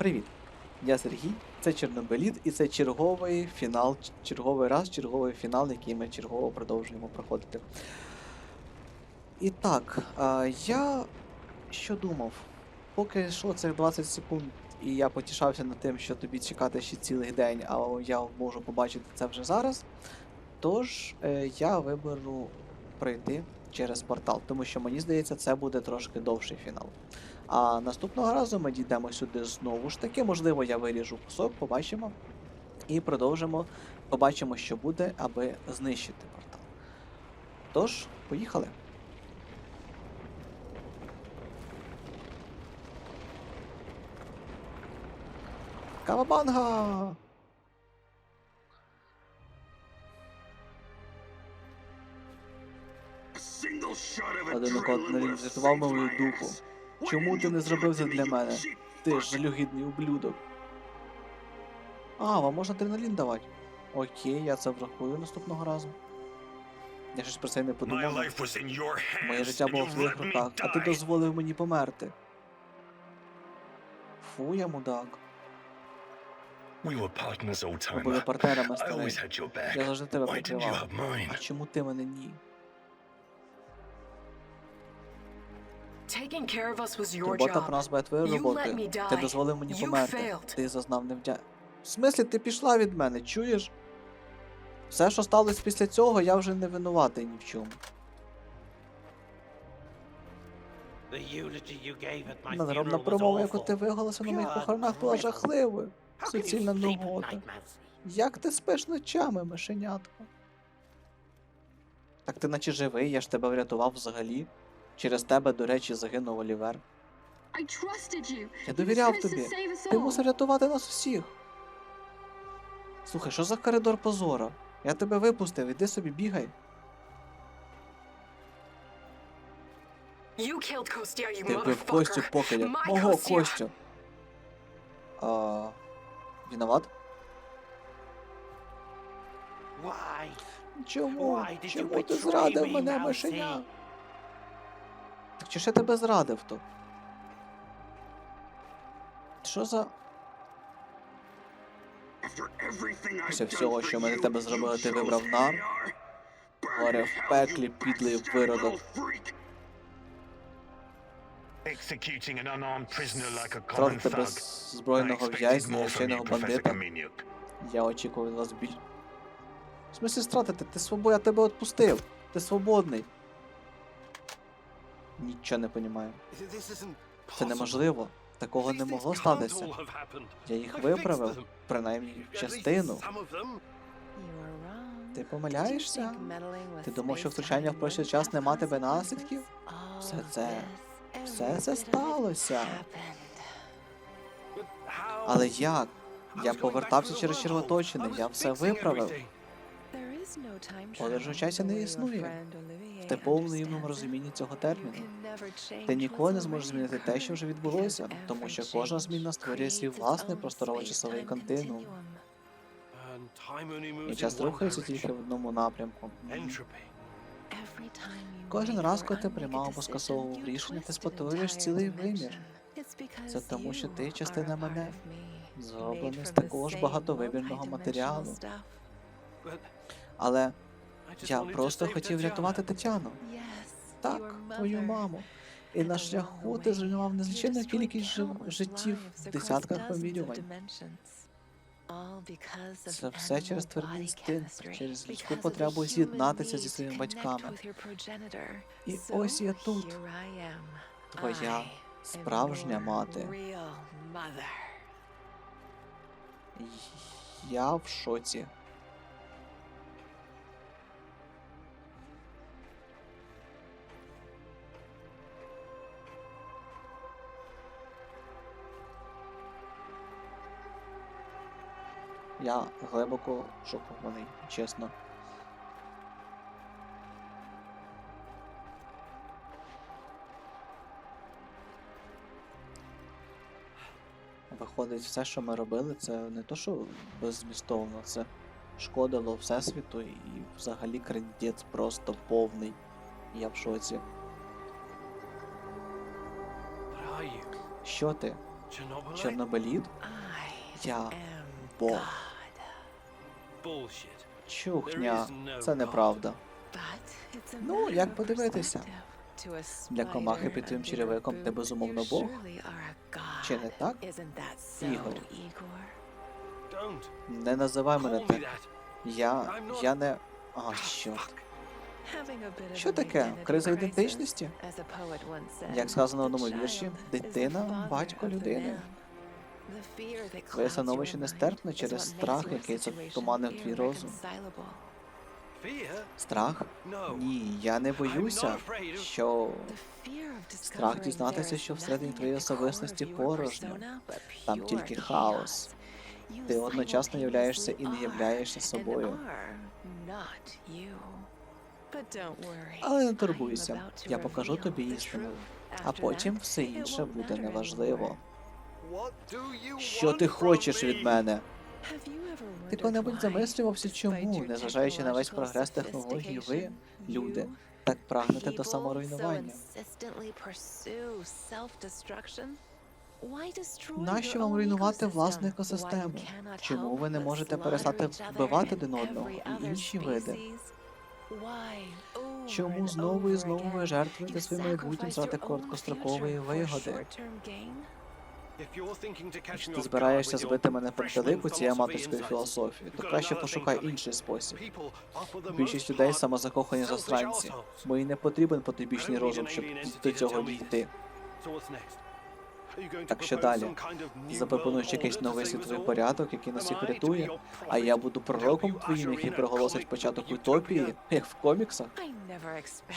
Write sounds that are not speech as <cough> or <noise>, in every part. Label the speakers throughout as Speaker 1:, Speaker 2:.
Speaker 1: Привіт! Я Сергій, це Чорнобиліт, і це черговий фінал, черговий раз, черговий фінал, який ми чергово продовжуємо проходити. І так, я що думав? Поки йшло цих 20 секунд, і я потішався над тим, що тобі чекати ще цілий день, а я можу побачити це вже зараз. Тож е, я виберу пройти через портал, тому що мені здається, це буде трошки довший фінал. А наступного разу ми дійдемо сюди знову ж таки. Можливо, я виріжу кусок, побачимо. І продовжимо. Побачимо, що буде, аби знищити портал. Тож, поїхали. Кавабанга!
Speaker 2: Один один врятував мою духу. Чому ти не зробив це для мене?
Speaker 1: Ти ж жалюгідний ублюдок. А, вам можна адреналін давати. Окей, я це врахую наступного разу. Я щось про це не подумав. Моє життя було в твоїх руках, а ти дозволив мені померти. Фу, я мудак.
Speaker 2: Ми
Speaker 1: були партнерами,
Speaker 2: back.
Speaker 1: Я завжди тебе прикривав. А чому ти мене ні?
Speaker 3: Taking care of us was your
Speaker 1: Турбота про нас буде твоєю роботою. Ти дозволив мені померти. Ти зазнав невдя. В смислі, ти пішла від мене, чуєш? Все, що сталося після цього, я вже не винуватий ні в чому. Надробна промова, яку ти виголосив на моїх похоронах, була жахливою. Суцільна нугота. Як ти спиш ночами, мишенятко? Так ти наче живий, я ж тебе врятував взагалі. Через тебе, до речі, загинув Олівер. Я довіряв тобі. Ти мусив рятувати нас усіх. Слухай, що за коридор позора? Я тебе випустив, іди собі бігай. Ти вбив Костю покидя. Мого Костю. А... Виноват? Чому? Чому ти зрадив мене, мишеня? Так чи ж я тебе зрадив то? Що за.
Speaker 2: Після всього, що для тебе зробили, ти вибрав нар? Горе в пеклі, підлий виродок.
Speaker 1: Беззбройного
Speaker 4: I expected
Speaker 1: в'язня,
Speaker 4: Professor
Speaker 1: бандита. Я очікував вас більш. В смислі стратити? Ти свобо... я тебе відпустив. Ти свободний. Нічого не розумію. Це неможливо. Такого не могло статися. Я їх виправив, принаймні частину. Ти помиляєшся? Ти думав, що втручання в пройшли час не матиме наслідків? Все це. Все це сталося. Але як? Я повертався через червоточини, я все виправив.
Speaker 5: Подорожу часу не існує.
Speaker 1: В типовому розумінні цього терміну. Ти ніколи не зможеш змінити те, що вже відбулося, тому що кожна зміна створює свій власний просторово-часовий континуум. І час рухається тільки в одному напрямку.
Speaker 5: Кожен раз, коли ти приймав скасовував рішення, ти спотворюєш цілий вимір.
Speaker 1: Це тому, що ти частина мене, зроблений з такого ж багатовимірного матеріалу. Але я просто хотів врятувати Тетяну. Так, твою маму. І на шляху ти зруйнував незліченну кількість жив- життів в десятках помірювань. Це все через твердий інстинкт, через людську потребу з'єднатися зі своїми батьками. І ось я тут, твоя справжня мати. Я в шоці. Я глибоко шокований, чесно. Виходить, все, що ми робили, це не то, що беззмістовно, це шкодило Всесвіту і взагалі кредит просто повний. Я в шоці. Що ти? Чорнобиліт? Я Бог. Чухня. Це неправда.
Speaker 5: Ну, як подивитися?
Speaker 1: Для комахи під твоїм черевиком ти безумовно Бог? Чи не так? Ігор. Не називай мене так. Я. я не. А, чорт. Що таке? Криза ідентичності?
Speaker 5: Як сказано в одному вірші, дитина, батько людини.
Speaker 1: Твоє становище нестерпне через страх, який затуманив твій розум. Страх? Ні, я не боюся, що
Speaker 5: Страх дізнатися, що всередині твоєї особистості порожньо.
Speaker 1: там тільки хаос.
Speaker 5: Ти одночасно являєшся і не являєшся собою.
Speaker 1: Але не турбуйся, я покажу тобі істину, а потім все інше буде неважливо. Що ти хочеш від мене?
Speaker 5: Ти коли-небудь замислювався, чому, незважаючи на весь прогрес технологій, ви, люди,
Speaker 1: Так прагнете до саморуйнування.
Speaker 5: Нащо вам руйнувати власну екосистему? Чому ви не можете перестати вбивати один одного і інші види? Чому знову і знову ви жертвуєте своїм майбутнім заради короткострокової вигоди?
Speaker 1: Якщо ти збираєшся збити мене пантелику цією
Speaker 2: philosophy
Speaker 1: аматорською філософією, то краще пошукай інший спосіб. Більшість людей самозакохані. Бо їй не потрібен потойбічний розум, щоб до цього дійти. Так що далі? Запропонуєш якийсь новий світовий порядок, який нас
Speaker 2: be
Speaker 1: рятує, а я буду пророком твоїм, який проголосить початок утопії, як <laughs> в коміксах.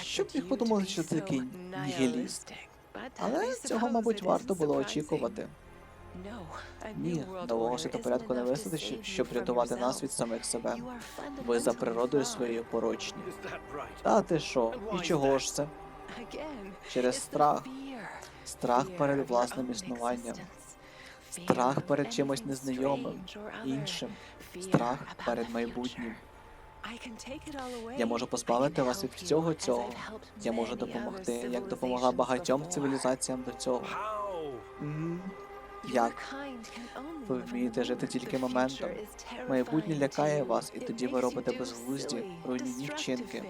Speaker 5: Щоб міг подумати, що ти такий нігіліст.
Speaker 1: Але цього, мабуть, варто було очікувати. Ні, нового світопорядку не вистачить, щоб- рятувати нас від самих себе. Ви за природою своєю порочні. Та ти що? І чого ж це?
Speaker 5: Через страх.
Speaker 1: Страх перед власним існуванням, страх перед чимось незнайомим, іншим, страх перед майбутнім.
Speaker 5: Я можу позбавити вас від всього цього. Я можу допомогти, як допомогла багатьом цивілізаціям
Speaker 1: до цього.
Speaker 5: Як?
Speaker 1: Ви вмієте жити тільки моментом. Майбутнє лякає вас, і тоді ви робите безглузді, руйнівні вчинки.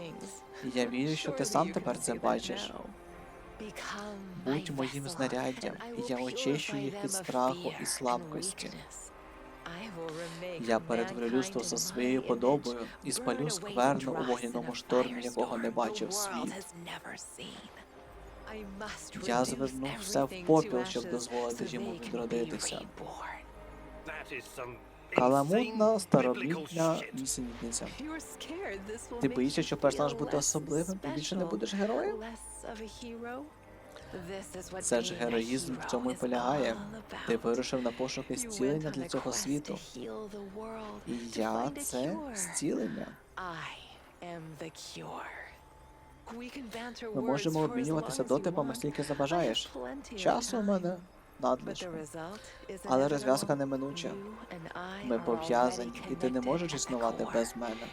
Speaker 1: Я вірю, що ти сам тепер це бачиш.
Speaker 5: Будь моїм знаряддям, і я очищу їх від страху і слабкості.
Speaker 1: Я перетворю людство за своєю подобою і спалю скверну у вогняному штормі, якого не бачив світ.
Speaker 5: Я зверну все в попіл, щоб дозволити йому відродитися.
Speaker 1: Каламутна, старовітня нісенітниця. Ти боїшся, що персонаж буде особливим і більше не будеш героєм?
Speaker 5: Це ж героїзм в цьому і полягає. Ти вирушив на пошуки зцілення для цього світу.
Speaker 1: І я це зцілення.
Speaker 5: Ми можемо обмінюватися дотипами, скільки забажаєш.
Speaker 1: Часу у мене надлишку. Але розв'язка неминуча. Ми пов'язані, і ти не можеш існувати без мене.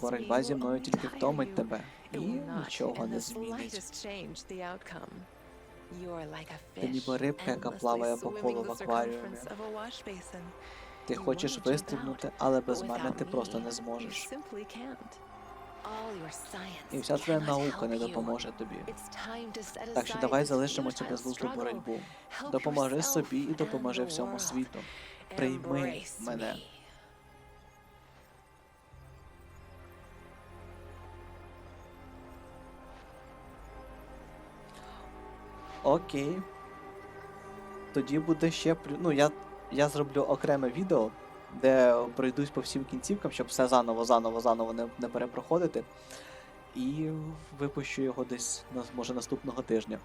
Speaker 5: Боротьба зі мною тільки втомить тебе і нічого не змінить.
Speaker 1: Ти ніби рибка, яка плаває по колу в акваріумі. Ти хочеш вистрибнути, але без мене ти просто не зможеш.
Speaker 5: І вся твоя наука не допоможе тобі.
Speaker 1: Так що давай залишимо цю безглузду боротьбу. Допоможи собі і допоможи всьому світу. Прийми мене. Окей. Тоді буде ще Ну, я, я зроблю окреме відео, де пройдусь по всім кінцівкам, щоб все заново, заново, заново не, не перепроходити. І випущу його десь, може, наступного тижня.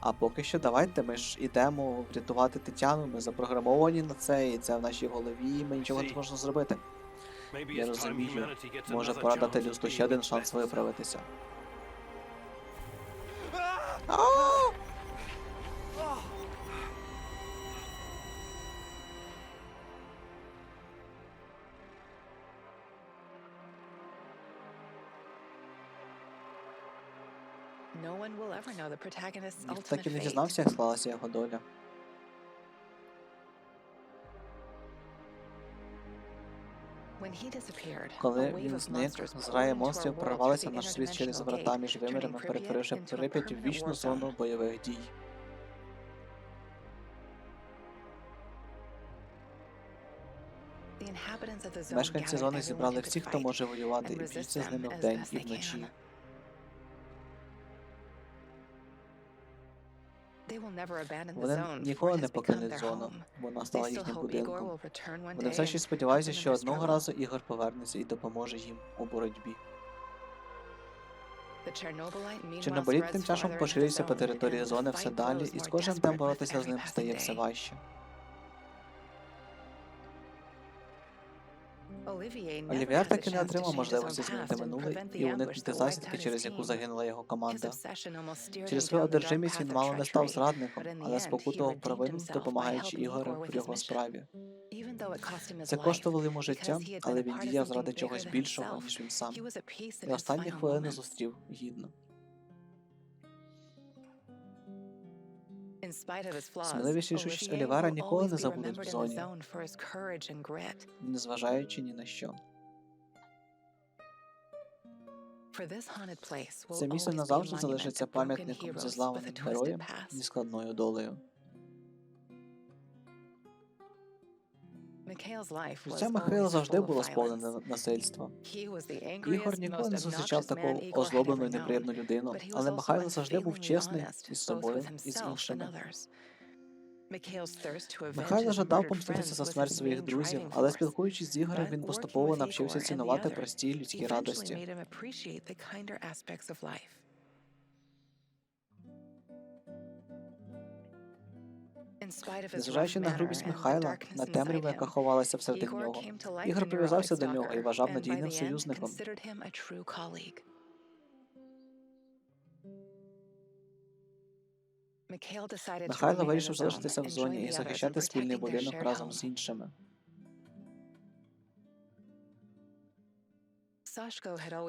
Speaker 1: А поки що давайте ми ж ідемо врятувати Тетяну. Ми запрограмовані на це, і це в нашій голові, і ми нічого не можемо зробити. Я розумію. Може пора дати людству ще один шанс
Speaker 2: best.
Speaker 1: виправитися.
Speaker 5: No one will ever know the protagonist's
Speaker 1: Ніхто так і
Speaker 5: ultimate
Speaker 1: не
Speaker 5: fate.
Speaker 1: дізнався, як склалася його доля. Коли він зник, зграя монстрів прорвалася в наш світ через врата між вимірами, перетворивши Прип'ять в вічну зону бойових дій. Мешканці зони зібрали всіх, хто може воювати, і б'ються з ними вдень і вночі. Вони ніколи не покинуть зону. Вона стала їхнім будинком. Вони все ще сподіваються, що одного разу Ігор повернеться і допоможе їм у боротьбі. Чорнобиліт тим часом поширюється по території зони все далі, і з кожним днем боротися з ним стає все важче.
Speaker 5: Olivier never
Speaker 1: Олів'єр
Speaker 5: has
Speaker 1: так
Speaker 5: the
Speaker 1: і не отримав можливості змінити минуле і уникнути засідки, через яку загинула його команда. Через свою одержимість він мало не став зрадником, але спокутував провину, допомагаючи Ігорю в його справі. Це коштувало йому життя, але він діяв заради чогось більшого, ніж він сам. І останні хвилини зустрів гідно. Сміливість рішучість
Speaker 5: Olivier
Speaker 1: ніколи не
Speaker 5: забуде
Speaker 1: забудуть в зоні, незважаючи ні на що. Це місце назавжди залишиться пам'ятником
Speaker 5: heroes
Speaker 1: зі
Speaker 5: with
Speaker 1: зламаним героєм
Speaker 5: і
Speaker 1: зі складною долею. Життя Михайла завжди було сповнене насильства. Ігор ніколи не зустрічав таку озлоблену і неприємну людину, але Михайло завжди був чесний із собою і з іншими. Михайло жадав помститися за смерть своїх друзів, але спілкуючись з Ігорем, він поступово навчився цінувати прості людські радості. Незважаючи на грубість Михайла, на темряву, яка ховалася
Speaker 5: Igor
Speaker 1: нього, Ігор прив'язався до нього і вважав надійним союзником. Михайло вирішив залишитися в зоні і захищати спільний будинок разом з іншими.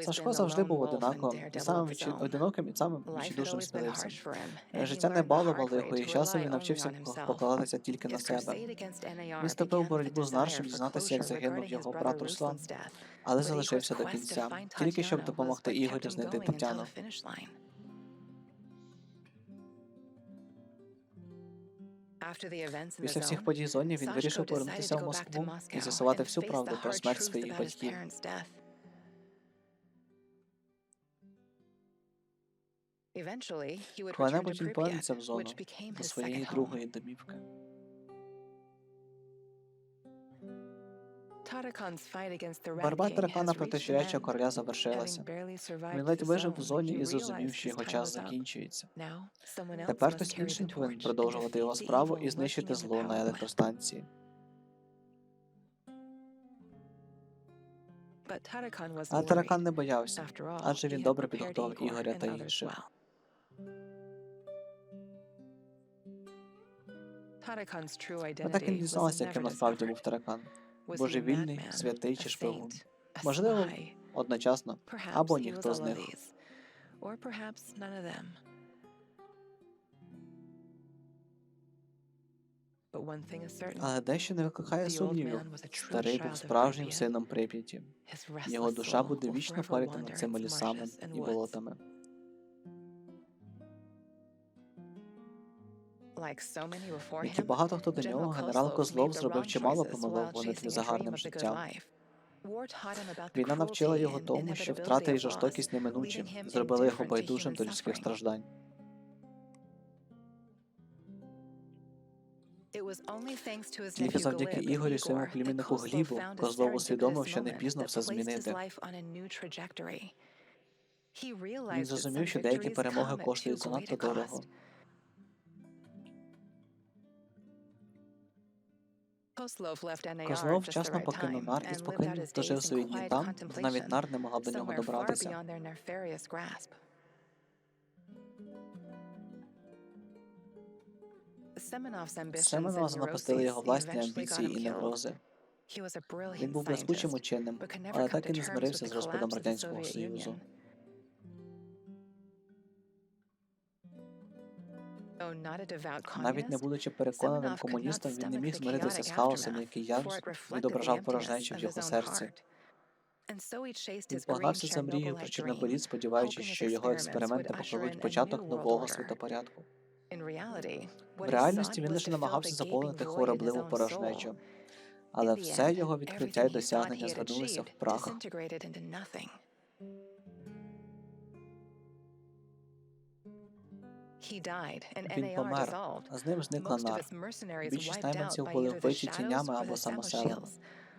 Speaker 1: Сашко завжди був одинаковим, самим одиноким і самим відчайдушним сміливцем. Е, Життя не балувало його, і часом він навчився покладатися тільки на себе. Він вступив в
Speaker 5: began with
Speaker 1: боротьбу з Нар, щоб дізнатися, як загинув його брат Руслан, але залишився до кінця, тільки щоб допомогти Ігорю знайти Тетяну. Після всіх подій зоні він вирішив повернутися в Москву і з'ясувати всю правду про смерть своїх батьків. Коли-небудь він повернеться в зону, до своєї другої домівки.
Speaker 5: King
Speaker 1: Таракана проти
Speaker 5: end.
Speaker 1: короля завершилася. Він ледь вижив в зоні і зрозумів, що його час закінчується. Тепер хтось інший повинен продовжувати його справу і знищити зло на електростанції.
Speaker 5: Worried.
Speaker 1: таракан не боявся, адже він добре підготував Ігоря та інших.
Speaker 5: Well. Tarakan's true
Speaker 1: Ми так
Speaker 5: identity
Speaker 1: і дізналися, яким насправді був таракан. Божевільний, святий чи шпигун. Можливо? Одночасно, або ніхто з них. Але дещо не викликає сумнівів. Старий був справжнім сином Прип'яті. Його душа буде вічно парити над цими лісами і болотами. Як і багато хто до нього, генерал Козлов зробив чимало помилок гонитві за гарним життям. Війна навчила його тому, що втрата і жорстокість неминучі, зробили його байдужим до людських страждань. Тільки завдяки Ігорю своєму племіннику Глібу Козлов усвідомив, що не пізно все змінити. Він зрозумів, що деякі перемоги коштують занадто дорого. Козлов вчасно покинув нар і спокійно дожив свої дні там, де навіть нар не могла до нього добратися.
Speaker 5: and
Speaker 1: занапастили його власні амбіції і неврози. Він був блискучим ученим, але так і не змирився з розпадом Радянського Союзу. Навіть не будучи переконаним комуністом, він не міг змиритися з хаосом, який я відображав порожнечу в його серці. Він погнався за мрією про Чорнобиліт, сподіваючись, що його експерименти покладуть початок нового світопорядку.
Speaker 5: В реальності він лише намагався заповнити хворобливу порожнечу,
Speaker 1: Але все його відкриття й досягнення звернулися в прах.
Speaker 5: Він помер,
Speaker 1: А з ним зникла нар.
Speaker 5: Більшість найманців були вбиті тінями або самоселами.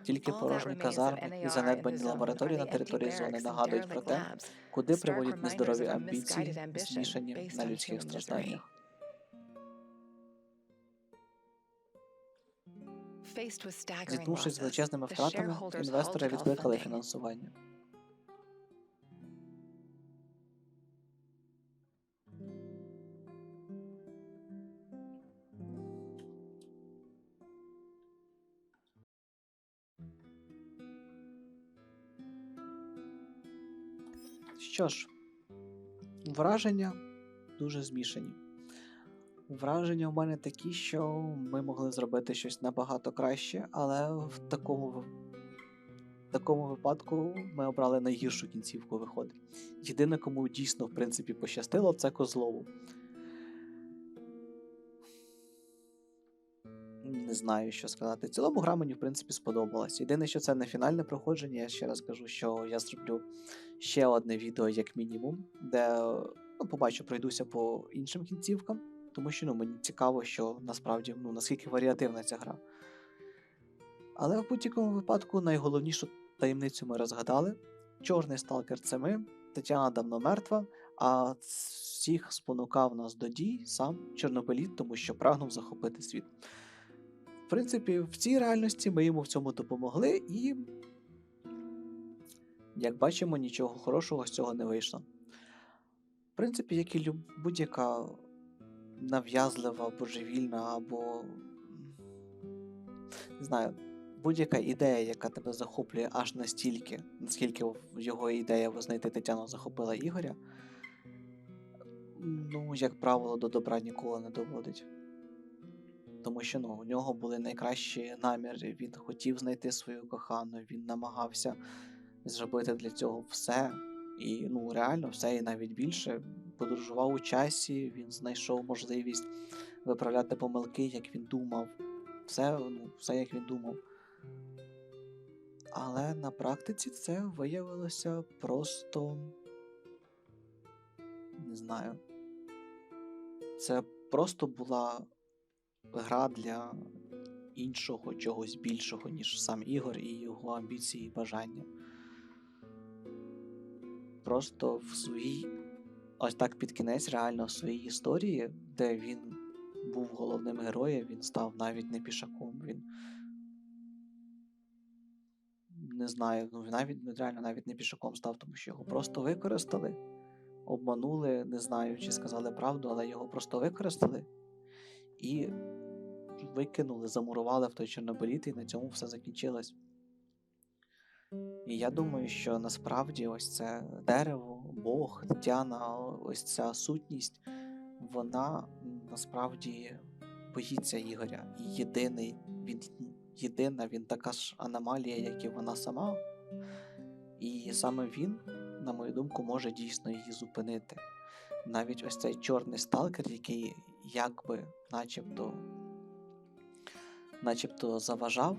Speaker 1: Тільки порожні казарми і занедбані лабораторії на території зони нагадують про те, куди приводять нездорові амбіції, змішані на людських стражданнях.
Speaker 5: Зіткнувшись з величезними втратами, інвестори відкликали
Speaker 1: фінансування. Що ж, враження дуже змішані. Враження в мене такі, що ми могли зробити щось набагато краще, але в такому, в такому випадку ми обрали найгіршу кінцівку виходить. Єдине, кому дійсно в принципі пощастило, це Козлову. Не знаю, що сказати. Цілому гра мені, в принципі, сподобалась. Єдине, що це не фінальне проходження, я ще раз кажу, що я зроблю ще одне відео, як мінімум, де ну, побачу, пройдуся по іншим кінцівкам, тому що ну, мені цікаво, що насправді ну, наскільки варіативна ця гра. Але в будь-якому випадку найголовнішу таємницю ми розгадали. Чорний сталкер це ми, Тетяна давно мертва, а всіх спонукав нас до дій сам Чорнобиліт, тому що прагнув захопити світ. В принципі, в цій реальності ми йому в цьому допомогли, і, як бачимо, нічого хорошого з цього не вийшло. В принципі, як і будь-яка нав'язлива, божевільна або не знаю, будь-яка ідея, яка тебе захоплює аж настільки, наскільки його ідея знайти Тетяну захопила Ігоря, ну, як правило, до добра ніколи не доводить. Тому що ну, у нього були найкращі наміри. Він хотів знайти свою кохану, він намагався зробити для цього все. І ну, реально все і навіть більше. Подорожував у часі, він знайшов можливість виправляти помилки, як він думав. Все, ну, все як він думав. Але на практиці це виявилося просто. Не знаю. Це просто була гра для іншого чогось більшого, ніж сам Ігор і його амбіції і бажання. Просто в своїй, ось так під кінець, реально в своїй історії, де він був головним героєм, він став навіть не пішаком. Він не знаю, ну навіть ну, реально навіть не пішаком став, тому що його просто використали, обманули, не знаю, чи сказали правду, але його просто використали і викинули, замурували в той Чорнобиліт, і на цьому все закінчилось. І я думаю, що насправді ось це дерево, Бог, Тетяна, ось ця сутність, вона насправді боїться Ігоря. І єдиний, він єдина, він така ж аномалія, як і вона сама. І саме він, на мою думку, може дійсно її зупинити. Навіть ось цей чорний сталкер, який якби начебто, начебто заважав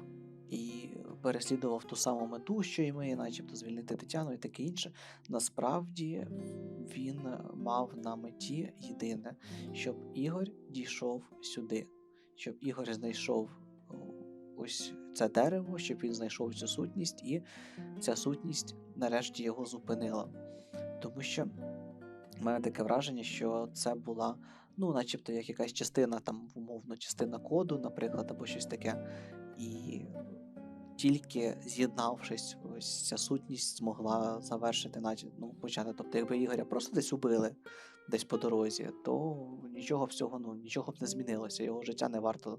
Speaker 1: переслідував ту саму мету, що і ми, начебто звільнити Тетяну і таке інше. Насправді він мав на меті єдине, щоб Ігор дійшов сюди, щоб Ігор знайшов ось це дерево, щоб він знайшов цю сутність, і ця сутність нарешті його зупинила. Тому що в мене таке враження, що це була, ну, начебто, як якась частина, там, умовно, частина коду, наприклад, або щось таке. І тільки з'єднавшись, ось ця сутність змогла завершити, наче, ну, почати. Тобто, якби Ігоря просто десь убили, десь по дорозі, то нічого всього, ну, нічого б не змінилося. Його життя не варто,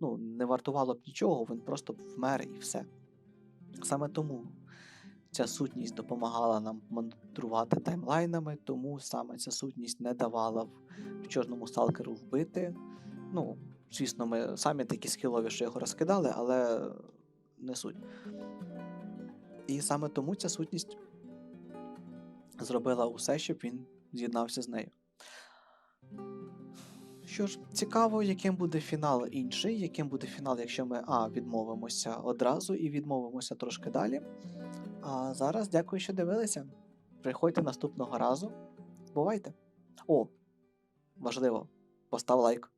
Speaker 1: ну, не вартувало б нічого, він просто б вмер і все. Саме тому ця сутність допомагала нам мандрувати таймлайнами, тому саме ця сутність не давала в, чорному сталкеру вбити. Ну, звісно, ми самі такі скілові, що його розкидали, але не суть. І саме тому ця сутність зробила усе, щоб він з'єднався з нею. Що ж, цікаво, яким буде фінал інший, яким буде фінал, якщо ми А, відмовимося одразу і відмовимося трошки далі. А зараз дякую, що дивилися. Приходьте наступного разу. Бувайте! О, важливо, постав лайк.